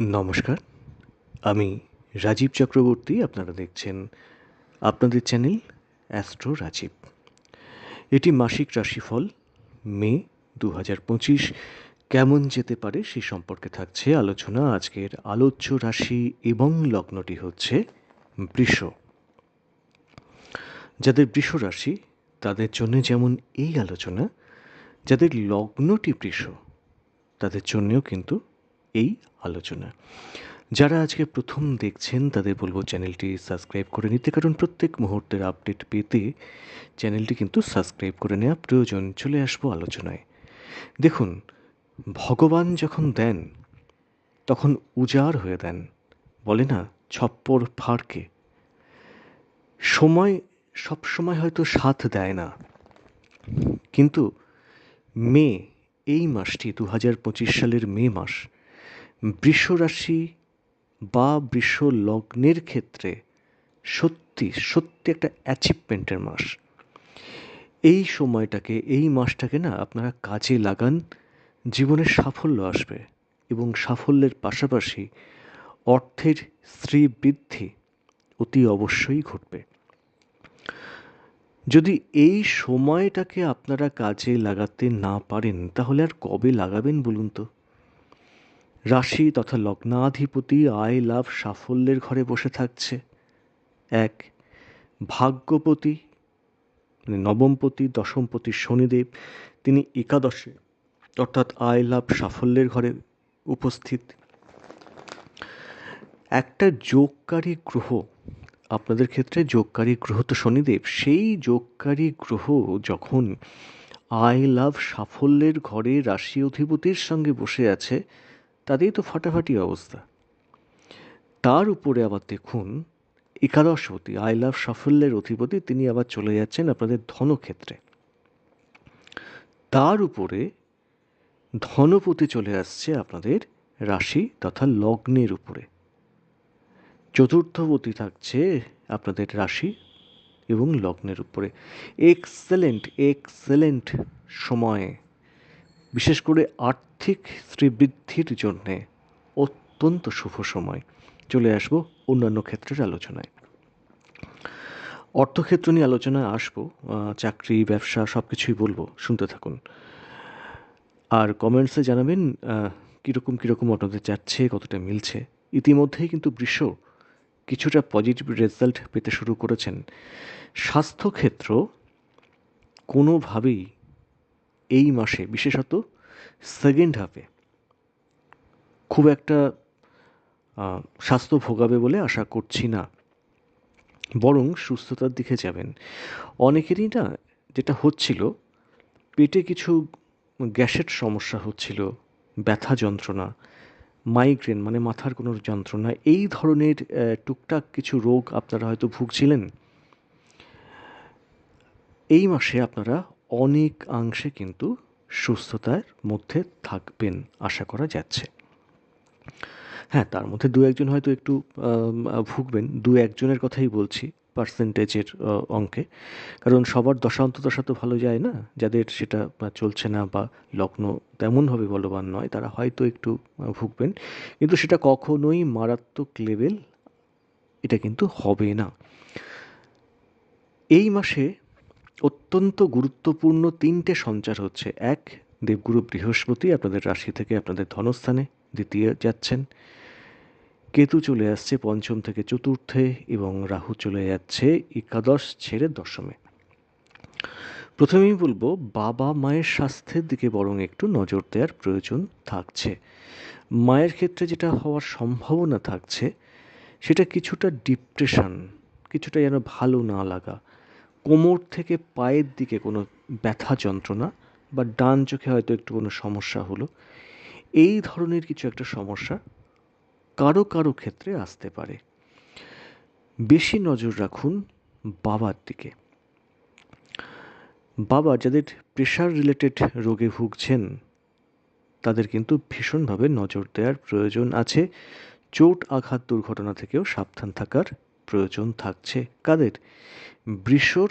নমস্কার। আমি রাজীব চক্রবর্তী, আপনারা দেখছেন আপনাদের চ্যানেল অ্যাস্ট্রো রাজীব। এটি মাসিক রাশিফল, মে দু হাজার পঁচিশ। কেমন যেতে পারে সে সম্পর্কে থাকছে আলোচনা আজকের আলোচ্য রাশি এবং লগ্নটি হচ্ছে বৃষ। যাদের বৃষ রাশি, তাদের জন্য যেমন এই আলোচনা, যাদের লগ্নটি বৃষ, তাদের জন্যও কিন্তু এই আলোচনা। যারা আজকে প্রথম দেখছেন, তাদের বলব চ্যানেলটি সাবস্ক্রাইব করে নিতে, কারণ প্রত্যেক মুহূর্তের আপডেট পেতে চ্যানেলটি কিন্তু সাবস্ক্রাইব করে নেওয়া প্রয়োজন। চলে আসব আলোচনায়। দেখুন, ভগবান যখন দেন, তখন উজাড় হয়ে দেন, বলে না, ছপ্পর ফাড়কে। সময়, সব সময় হয়তো সাথ দেয় না। কিন্তু মে, এই মাসটি দু হাজার পঁচিশ সালের মে মাস বৃষ রাশি বা বৃষ লগ্নের ক্ষেত্রে সত্যি সত্যি একটা অ্যাচিভমেন্টের মাস। এই সময়টাকে, এই মাসটাকে না আপনারা কাজে লাগান, জীবনের সাফল্য আসবে এবং সাফল্যের পাশাপাশি অর্থের শ্রীবৃদ্ধি অতি অবশ্যই ঘটবে। যদি এই সময়টাকে আপনারা কাজে লাগাতে না পারেন, তাহলে আর কবে লাগাবেন বলুন তো? রাশি তথা লগ্নাধিপতি আয় লাভ সাফল্যের ঘরে বসে থাকছে। এক, ভাগ্যপতি মানে নবমপতি, দশমপতি শনিদেব, তিনি একাদশে, অর্থাৎ আয় লাভ সাফল্যের ঘরে উপস্থিত। একটা যোগকারী গ্রহ, আপনাদের ক্ষেত্রে যোগকারী গ্রহ তো শনিদেব, সেই যোগকারী গ্রহ যখন আয় লাভ সাফল্যের ঘরে রাশি অধিপতির সঙ্গে বসে আছে তাতেই তো ফাটাফাটি অবস্থা। তার উপরে আবার দেখুন, একাদশপতি আই লাভ সাফল্যের অধিপতি, তিনি আবার চলে যাচ্ছেন আপনাদের ধনক্ষেত্রে। তার উপরে ধনপতি চলে আসছে আপনাদের রাশি তথা লগ্নের উপরে। চতুর্থপতি থাকছে আপনাদের রাশি এবং লগ্নের উপরে। এক্সেলেন্ট এক্সেলেন্ট সময়ে বিশেষ করে আর্থিক শ্রীবৃদ্ধির জন্যে অত্যন্ত শুভ সময়। চলে আসব অন্যান্য ক্ষেত্রের আলোচনায়। অর্থক্ষেত্র নিয়ে আলোচনায় আসব চাকরি, ব্যবসা সব কিছুই বলব, শুনতে থাকুন। আর কমেন্টসে জানাবেন কীরকম কীরকম আপনাদের যাচ্ছে, কতটা মিলছে। ইতিমধ্যেই কিন্তু বৃষ কিছুটা পজিটিভ রেজাল্ট পেতে শুরু করেছেন। স্বাস্থ্যক্ষেত্র কোনোভাবেই এই মাসে, বিশেষত সেকেন্ড হাফে খুব একটা স্বাস্থ্য ভোগাবে বলে আশা করছি না। বরং সুস্থতার দিকে যাবেন। অনেকেরই না, যেটা হচ্ছিল, পেটে কিছু গ্যাসের সমস্যা হচ্ছিল, ব্যথা যন্ত্রণা মাইগ্রেন মানে মাথার কোনো যন্ত্রণা, এই ধরনের টুকটাক কিছু রোগ আপনারা হয়তো ভুগছিলেন। এই মাসে আপনারা অনেকাংশে কিন্তু সুস্থতার মধ্যে থাকবেন আশা করা যাচ্ছে। হ্যাঁ তার মধ্যে দু একজন হয়তো একটু ভুগবেন। দু একজনের কথাই বলছি পার্সেন্টেজের অঙ্কে কারণ সবার দশান্ত দশা তো ভালো যায় না? যাদের সেটা চলছে না বা লগ্ন তেমনভাবে বলবান নয়, তারা হয়তো একটু ভুগবেন। কিন্তু সেটা কখনোই মারাত্মক লেভেল এটা কিন্তু হবে না। এই মাসে অত্যন্ত গুরুত্বপূর্ণ তিনটে সঞ্চার হচ্ছে। এক, দেবগুরু বৃহস্পতি, আপনাদের রাশি থেকে আপনাদের ধনস্থানে, দ্বিতীয় যাচ্ছেন। কেতু চলে আসছে পঞ্চম থেকে চতুর্থে এবং রাহু চলে যাচ্ছে একাদশ ছেড়ে দশমে। প্রথমেই বলব, বাবা মায়ের স্বাস্থ্যের দিকে বরং একটু নজর দেওয়ার প্রয়োজন থাকছে। মায়ের ক্ষেত্রে যেটা হওয়ার সম্ভাবনা থাকছে, সেটা কিছুটা ডিপ্রেশন কিছুটা যেন ভালো না লাগা। কোমর থেকে পায়ের দিকে কোনো ব্যথা যন্ত্রণা বা ডান চোখে হয়তো একটু কোনো সমস্যা হলো, এই ধরনের কিছু একটা সমস্যা কারও কারও ক্ষেত্রে আসতে পারে। বেশি নজর রাখুন বাবার দিকে। বাবা যাদের প্রেশার রিলেটেড রোগে ভুগছেন, তাদের কিন্তু ভীষণভাবে নজর দেওয়ার প্রয়োজন আছে। চোট আঘাত দুর্ঘটনা থেকেও সাবধান থাকার প্রয়োজন থাকছে। কাদের? বৃষর,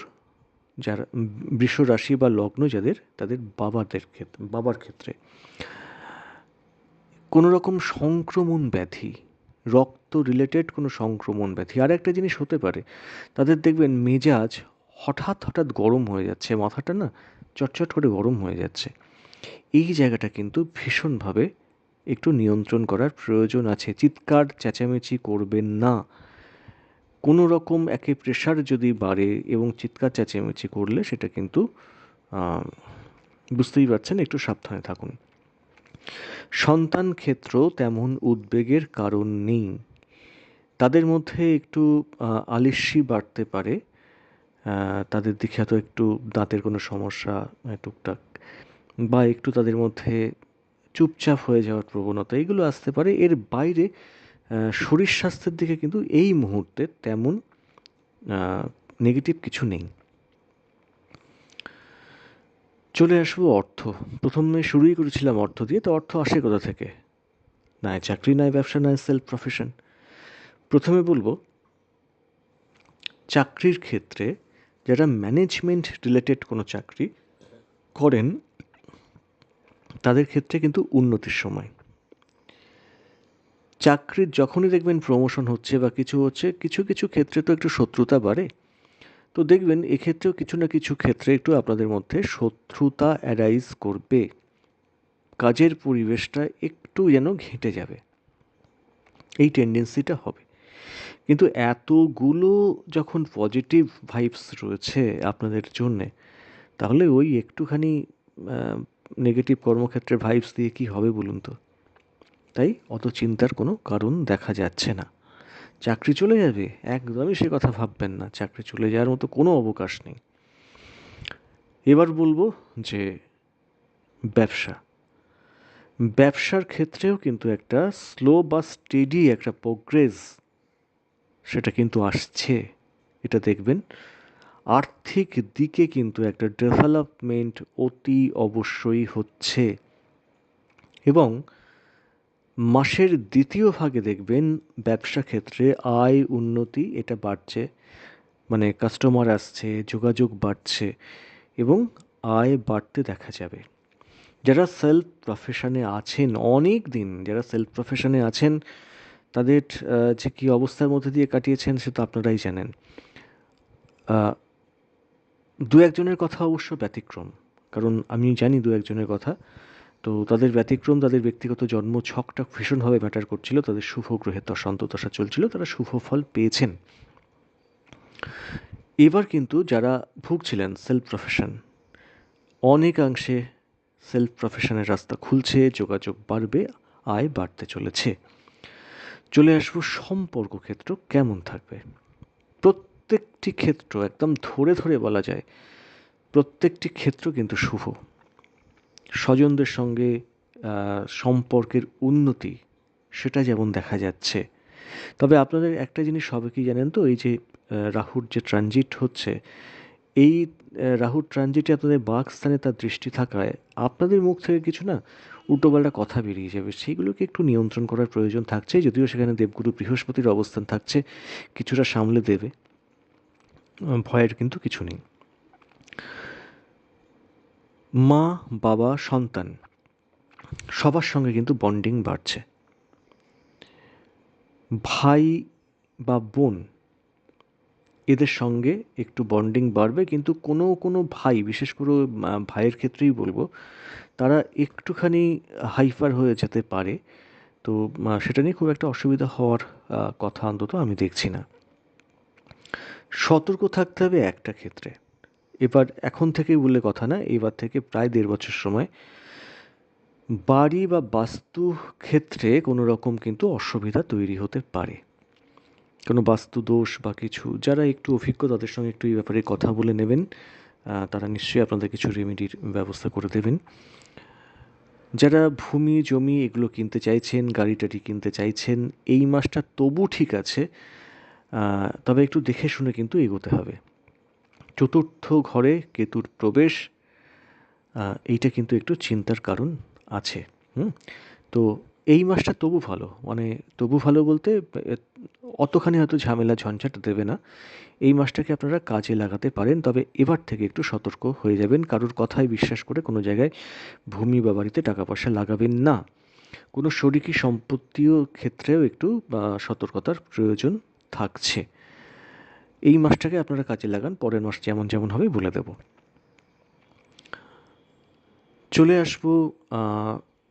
যারা বৃষ রাশি বা লগ্ন যাদের, তাদের বাবাদের ক্ষেত্রে বাবার ক্ষেত্রে। কোনো রকম সংক্রমণ ব্যাধি, রক্ত রিলেটেড কোনো সংক্রমণ ব্যাধি, আর একটা জিনিস হতে পারে, তাদের দেখবেন মেজাজ হঠাৎ হঠাৎ গরম হয়ে যাচ্ছে, মাথাটা না চটচট করে গরম হয়ে যাচ্ছে। এই জায়গাটা কিন্তু ভীষণভাবে একটু নিয়ন্ত্রণ করার প্রয়োজন আছে। চিৎকার, চেঁচামেচি করবেন না। কোনো রকম একে প্রেশার যদি বাড়ে এবং চিৎকার চেঁচামেচি করলে সেটা কিন্তু বুঝতেই পারছেন, একটু সাবধানে থাকুন। সন্তান ক্ষেত্র তেমন উদ্বেগের কারণ নেই। তাদের মধ্যে একটু আলিস্যি বাড়তে পারে। তাদের দিকে হয়তো একটু দাঁতের কোনো সমস্যা টুকটাক, বা একটু তাদের মধ্যে চুপচাপ হয়ে যাওয়ার প্রবণতা, এগুলো আসতে পারে। এর বাইরে শরীর স্বাস্থ্যের দিকে কিন্তু এই মুহূর্তে তেমন নেগেটিভ কিছু নেই। চলে আসব অর্থ। প্রথমে শুরুই করেছিলাম অর্থ দিয়ে, তো অর্থ আসে কোথা থেকে? নয় চাকরি, নাই ব্যবসা, নাই সেলফ প্রফেশন প্রথমে বলব, চাকরির ক্ষেত্রে যারা ম্যানেজমেন্ট রিলেটেড কোনো চাকরি করেন, তাদের ক্ষেত্রে কিন্তু উন্নতির সময়। চাকরির যখনই দেখবেন প্রমোশন হচ্ছে বা কিছু হচ্ছে, কিছু কিছু ক্ষেত্রে তো একটু শত্রুতা বাড়ে। তো দেখবেন এক্ষেত্রেও কিছু না কিছু ক্ষেত্রে একটু আপনাদের মধ্যে শত্রুতা অ্যারাইজ করবে। কাজের পরিবেশটা একটু যেন ঘেঁটে যাবে। এই টেন্ডেন্সিটা হবে। কিন্তু এতগুলো যখন পজিটিভ ভাইবস রয়েছে আপনাদের জন্যে, তাহলে ওই একটুখানি নেগেটিভ কর্মক্ষেত্রের ভাইবস দিয়ে কি হবে বলুন তো? তাই অত চিন্তার কোনো কারণ দেখা যাচ্ছে না। চাকরি চলে যাবে, একদমই সে কথা ভাববেন না। চাকরি চলে যাওয়ার মতো কোনো অবকাশ নেই। এবার বলব যে, ব্যবসা। ব্যবসার ক্ষেত্রেও কিন্তু একটা স্লো বা স্টেডি একটা প্রোগ্রেস সেটা কিন্তু আসছে। এটা দেখবেন, আর্থিক দিকে কিন্তু একটা ডেভেলপমেন্ট অতি অবশ্যই হচ্ছে। এবং মাসের দ্বিতীয় ভাগে দেখবেন ব্যবসা ক্ষেত্রে আয় উন্নতি এটা বাড়ছে মানে কাস্টমার আসছে, যোগাযোগ বাড়ছে এবং আয় বাড়তে দেখা যাবে। যারা সেলফ প্রফেশনে আছেন অনেক দিন যারা সেলফ প্রফেশনে আছেন, তাদের যে কী অবস্থার মধ্যে দিয়ে কাটিয়েছেন সে তো আপনারাই জানেন। দু একজনের কথা অবশ্য ব্যতিক্রম, কারণ আমি জানি দু একজনের কথা। তো তাদের ব্যতিক্রম, তাদের ব্যক্তিগত জন্ম ছকটা ভীষণভাবে ম্যাটার করছিল। তাদের শুভ গ্রহের দশা চলছিল, তারা শুভ ফল পেয়েছেন। এবার কিন্তু যারা ভুগছিলেন সেলফ প্রফেশন অনেকাংশে সেলফ প্রফেশনের রাস্তা খুলছে, যোগাযোগ বাড়বে, আয় বাড়তে চলেছে। চলে আসব সম্পর্ক ক্ষেত্র কেমন থাকবে? প্রত্যেকটি ক্ষেত্র একদম ধরে ধরে বলা যায়, প্রত্যেকটি ক্ষেত্র কিন্তু শুভ। স্বজনদের সঙ্গে সম্পর্কের উন্নতি, সেটা যেমন দেখা যাচ্ছে। তবে আপনাদের একটা জিনিস সবে কি জানেন তো? এই যে রাহুর যে ট্রানজিট হচ্ছে, এই রাহুর ট্রানজিটে আপনাদের বাঘ স্থানে তার দৃষ্টি থাকায় আপনাদের মুখ থেকে কিছু না উল্টোপাল্টা কথা বেরিয়ে যাবে। সেইগুলোকে একটু নিয়ন্ত্রণ করার প্রয়োজন থাকছে, যদিও সেখানে দেবগুরু বৃহস্পতির অবস্থান থাকছে, কিছুটা সামলে দেবে। ভয়ের কিন্তু কিছু নেই। মা, বাবা, সন্তান, সবার সঙ্গে কিন্তু বন্ডিং বাড়ছে। ভাই বা বোন, এদের সঙ্গে একটু বন্ডিং বাড়বে, কিন্তু কোনো কোনো ভাই, বিশেষ করে ভাইয়ের ক্ষেত্রেই বলব, তারা একটুখানি হাইফার হয়ে যেতে পারে। তো সেটা নিয়ে খুব একটা অসুবিধা হওয়ার কথা অন্তত আমি দেখছি না। সতর্ক থাকতে হবে একটা ক্ষেত্রে। এবার এখন থেকেই বললে কথা না, এবার থেকে প্রায় দেড় বছর সময়। বাড়ি বা বাস্তু ক্ষেত্রে কোনো রকম কিন্তু অসুবিধা তৈরি হতে পারে। কোনো বাস্তু দোষ বা কিছু, যারা একটু অভিজ্ঞ তাদের সঙ্গে একটু এই ব্যাপারে কথা বলে নেবেন। তারা নিশ্চয়ই আপনাদের কিছু রেমেডির ব্যবস্থা করে দেবেন। যারা ভূমি, জমি এগুলো কিনতে চাইছেন গাড়ি টাড়ি কিনতে চাইছেন, এই মাসটা তবু ঠিক আছে। তবে একটু দেখে শুনে কিন্তু এগোতে হবে। চতুর্থ ঘরে কেতুর প্রবেশ এইটা কিন্তু একটু চিন্তার কারণ আছে, হুম? তো এই মাসটা তবু ভালো মানে তবু ভালো বলতে, অতখানি হয়তো ঝামেলা ঝঞ্ঝাট দেবে না। এই মাসটাকে আপনারা কাজে লাগাতে পারেন, তবে এবার থেকে একটু সতর্ক হয়ে যাবেন, কারোর কথায় বিশ্বাস করে কোনো জায়গায় ভূমি বা বাড়িতে টাকা পয়সা লাগাবেন না। কোনো শরিকি সম্পত্তিও ক্ষেত্রেও একটু সতর্কতার প্রয়োজন থাকছে। এই মাসটাকে আপনারা কাজে লাগান, পরের মাস যেমন যেমন হবে বলে দেব। চলে আসব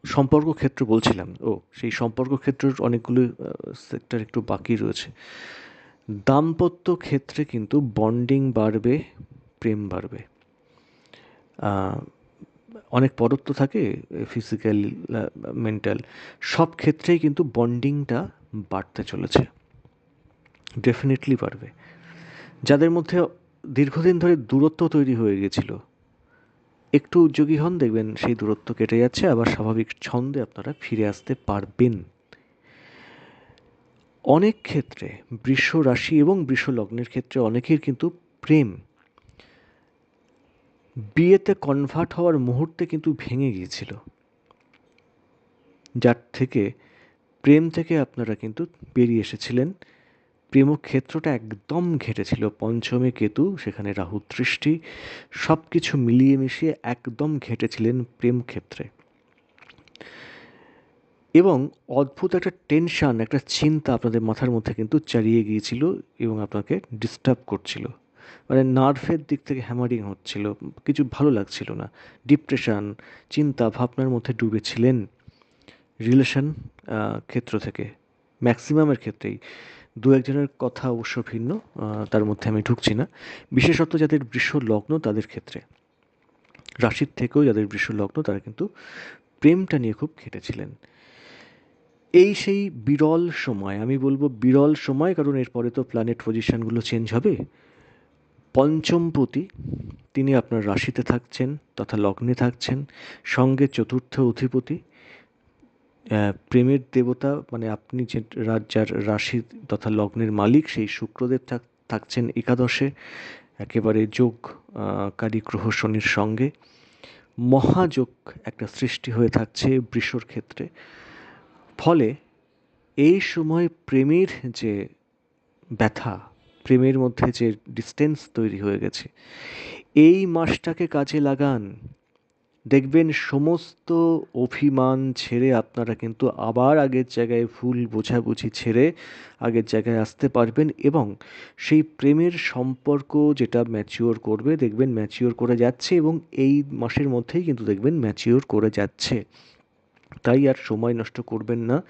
সম্পর্ক ক্ষেত্র বলছিলাম। ও, সেই সম্পর্ক ক্ষেত্রের অনেকগুলো সেক্টর একটু বাকি রয়েছে। দাম্পত্য ক্ষেত্রে কিন্তু বন্ডিং বাড়বে, প্রেম বাড়বে। অনেক পরত্ব থাকে ফিজিক্যাল মেন্টাল সব ক্ষেত্রেই কিন্তু বন্ডিংটা বাড়তে চলেছে। ডেফিনেটলি বাড়বে। যাদের মধ্যে দীর্ঘদিন ধরে দূরত্ব তৈরি হয়ে গেছিল একটু উদ্যোগী হন, দেখবেন সেই দূরত্ব কেটে যাচ্ছে, আবার স্বাভাবিক ছন্দে আপনারা ফিরে আসতে পারবেন। অনেক ক্ষেত্রে বৃষ রাশি এবং বৃষ লগ্নের ক্ষেত্রে অনেকের কিন্তু প্রেম। বিয়েতে কনভার্ট হওয়ার মুহূর্তে কিন্তু ভেঙে গিয়েছিল। যার থেকে প্রেম থেকে আপনারা কিন্তু বেরিয়ে এসেছিলেন। প্রেম ক্ষেত্রটা একদম ঘেটেছিল। পঞ্চমে কেতু, সেখানে রাহু দৃষ্টি সব কিছু মিলিয়ে মিশিয়ে একদম ঘেটেছিলেন প্রেম ক্ষেত্রে এবং অদ্ভুত একটা টেনশন, একটা চিন্তা আপনাদের মাথার মধ্যে কিন্তু চারিয়ে গিয়েছিল এবং আপনাকে ডিস্টার্ব করছিল। মানে নার্ভের দিক থেকে হ্যামারিং হচ্ছিল, কিছু ভালো লাগছিল না। ডিপ্রেশন চিন্তা ভাবনার মধ্যে ডুবেছিলেন রিলেশন ক্ষেত্র থেকে ম্যাক্সিমামের ক্ষেত্রেই। দু একজনের কথা অবশ্য ভিন্ন তার মধ্যে আমি ঢুকছি না। বিশেষত যাদের বৃষ লগ্ন তাদের ক্ষেত্রে। রাশির থেকেও যাদের বৃষ লগ্ন তারা কিন্তু প্রেমটা নিয়ে খুব খেটেছিলেন। এই সেই বিরল সময়, আমি বলব বিরল সময়, কারণ এরপরে তো প্ল্যানেট পজিশনগুলো চেঞ্জ হবে। পঞ্চমপতি তিনি আপনার রাশিতে থাকছেন, তথা লগ্নে থাকছেন, সঙ্গে চতুর্থ অধিপতি প্রেমের দেবতা মানে আপনি যে যার রাশি তথা লগ্নের মালিক, সেই শুক্রদেব থাক- থাকছেন একাদশে। একেবারে যোগ কারী গ্রহ শনির সঙ্গে। মহাযোগ একটা সৃষ্টি হয়ে থাকছে বৃষর ক্ষেত্রে। ফলে এই সময় প্রেমের যে ব্যথা, প্রেমের মধ্যে যে ডিস্টেন্স তৈরি হয়ে গেছে, এই মাসটাকে কাজে লাগান। দেখবেন সমস্ত অভিমান ছেড়ে আপনারা কিন্তু আবার আগের জায়গায় ভুল বোঝাবুঝি ছেড়ে আগের জায়গায় আসতে পারবেন এবং সেই প্রেমের সম্পর্ক যেটা ম্যাচিওর করবে দেখবেন ম্যাচিওর করে যাচ্ছে এবং এই মাসের মধ্যেই কিন্তু দেখবেন ম্যাচিওর করে যাচ্ছে। তাই আর সময় নষ্ট করবেন না।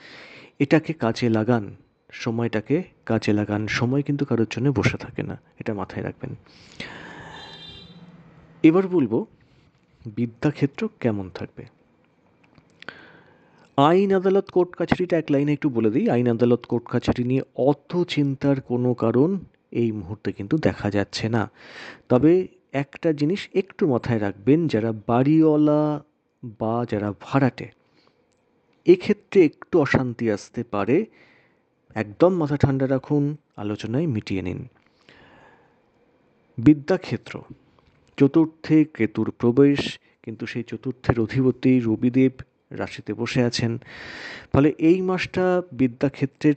এটাকে কাজে লাগান। সময়টাকে কাজে লাগান। সময় কিন্তু কারোর জন্য বসে থাকে না। এটা মাথায় রাখবেন। এবার বলব বিদ্যাক্ষেত্র কেমন থাকবে? আইন আদালত কোর্ট কাছারিটা এক লাইনে একটু বলে দিই। আইন আদালত কোর্ট কাছারি নিয়ে অত চিন্তার কোনো কারণ এই মুহূর্তে কিন্তু দেখা যাচ্ছে না। তবে একটা জিনিস একটু মাথায় রাখবেন, যারা বাড়িওয়ালা বা যারা ভাড়াটে, এক্ষেত্রে একটু অশান্তি আসতে পারে। একদম মাথা ঠান্ডা রাখুন, আলোচনায় মিটিয়ে নিন। বিদ্যাক্ষেত্র চতুর্থে কেতুর প্রবেশ, কিন্তু সেই চতুর্থের অধিপতি রবিদেব রাশিতে বসে আছেন। ফলে এই মাসটা বিদ্যাক্ষেত্রের,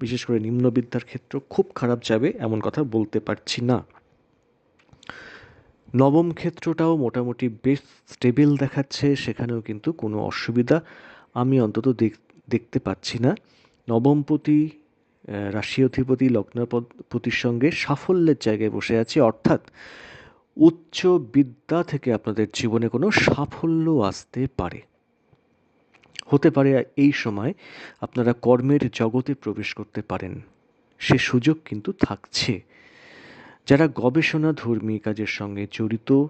বিশেষ করে নিম্ন বিদ্যার ক্ষেত্র, খুব খারাপ যাবে এমন কথা বলতে পারছি না। নবম ক্ষেত্রটাও মোটামুটি বেশ স্টেবল দেখাচ্ছে, সেখানেও কিন্তু কোনো অসুবিধা আমি অন্তত দেখ- দেখতে পাচ্ছি না। নবমপতি রাশি অধিপতি লগ্নপতির সঙ্গে সাফল্যের জায়গায় বসে আছে, অর্থাৎ উচ্চ বিদ্যা থেকে আপনাদের জীবনে কোনো সাফল্য আসতে পারে। হতে পারে এই সময় আপনারা কর্মের জগতে প্রবেশ করতে পারেন। সে সুযোগ কিন্তু থাকছে। যারা গবেষণা ধর্মী কাজের সঙ্গে জড়িত,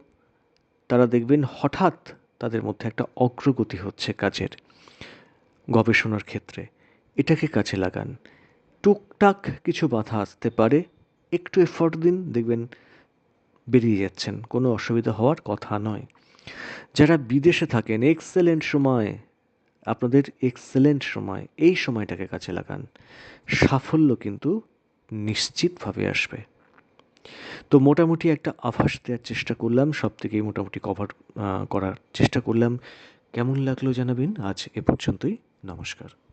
তারা দেখবেন হঠাৎ তাদের মধ্যে একটা অগ্রগতি হচ্ছে কাজের। গবেষণার ক্ষেত্রে এটাকে কাজে লাগান। টুকটাক কিছু বাধা আসতে পারে। একটু এফর্ট দিন, দেখবেন বেরিয়ে যাচ্ছেন। কোনো অসুবিধা হওয়ার কথা নয়। যারা বিদেশে থাকেন এক্সেলেন্ট সময়, আপনাদের এক্সেলেন্ট সময়, এই সময়টাকে কাজে লাগান। সাফল্য কিন্তু নিশ্চিতভাবে আসবে। তো মোটামুটি একটা আভাস দেওয়ার চেষ্টা করলাম সব থেকেই মোটামুটি কভার করার চেষ্টা করলাম। কেমন লাগল জানাবেন? আজ এ পর্যন্তই। নমস্কার।